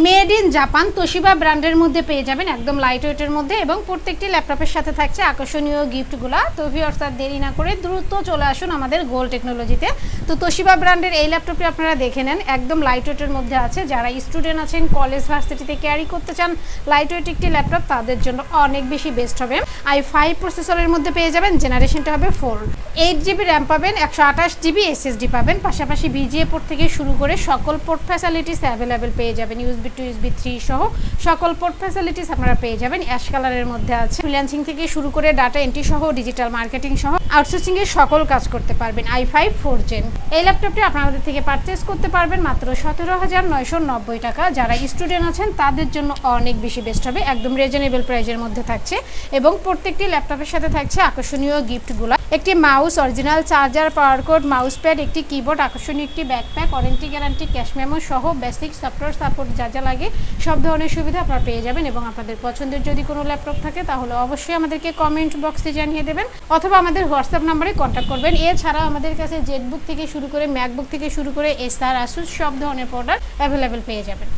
Made in Japan Toshiba ব্র্যান্ডের মধ্যে পেয়ে যাবেন একদম লাইট ওয়েটের মধ্যে এবং প্রত্যেকটি ল্যাপটপের সাথে থাকছে আকর্ষণীয় গিফটগুলো তো ভিউয়ার্স আর দেরি না করে দ্রুত চলে আসুন আমাদের গোল টেকনোলজিতে তো তোশিবা ব্র্যান্ডের এই ল্যাপটপটি আপনারা দেখে নেন, একদম লাইট ওয়েটের মধ্যে আছে। যারা স্টুডেন্ট আছেন কলেজ ভার্সিটিতে ক্যারি করতে চান লাইট ওয়েট একটি ল্যাপটপ, তাদের জন্য অনেক বেশি বেস্ট হবে। আই ফাইভ প্রসেসরের মধ্যে পেয়ে যাবেন জেনারেশনটা হবে ফোর এইট জিবি র্যাম পাবেন, একশো আঠাশ জিবি এসএসডি পাবেন। পাশাপাশি বিজিএ পোর্ট থেকে শুরু করে সকল পোর্ট ফ্যাসিলিটিস অ্যাভেলেবেল পেয়ে যাবেন। ইউএসবি টু ইউএসবি থ্রি সহ। সকল পোর্ট ফ্যাসিলিটিস আপনারা পেয়ে যাবেন। অ্যাশ কালারের মধ্যে আছে। ফ্রিল্যান্সিং থেকে শুরু করে ডাটা এন্ট্রি সহ ডিজিটাল মার্কেটিং সহ আউটসোর্সিং এর সকল কাজ করতে পারবেন আই ফাইভ ফোর জেন এই ল্যাপটপটি আপনাদের থেকে পারচেস করতে পারবেন মাত্র সতেরো হাজার নয়শো নব্বই টাকা। যারা স্টুডেন্ট আছেন, তাদের জন্য অনেক বেশি বেস্ট হবে। একদম রিজনেবল প্রাইজের মধ্যে থাকছে। এবং প্রত্যেকটি ল্যাপটপের সাথে থাকছে আকর্ষণীয় গিফটগুলো একটি mouse original charger power cord mouse pad একটি কিবোর্ড আকর্ষণীয় একটি backpack warranty guarantee cash memo সহ বেসিক সফটওয়্যার সাপোর্ট যা যা লাগে, সব ধরনের সুবিধা আপনারা পেয়ে যাবেন এবং আপনাদের পছন্দের যদি কোনো ল্যাপটপ থাকে তাহলে অবশ্যই আমাদেরকে কমেন্ট বক্সে জানিয়ে দেবেন অথবা আমাদের হোয়াটসঅ্যাপ নাম্বারে কন্ট্যাক্ট করবেন। এছাড়াও আমাদের কাছে জেটবুক থেকে শুরু করে ম্যাকবুক থেকে শুরু করে এসআর আসুস সব ধরনের প্রোডাক্ট অ্যাভেলেবেল পেয়ে যাবেন।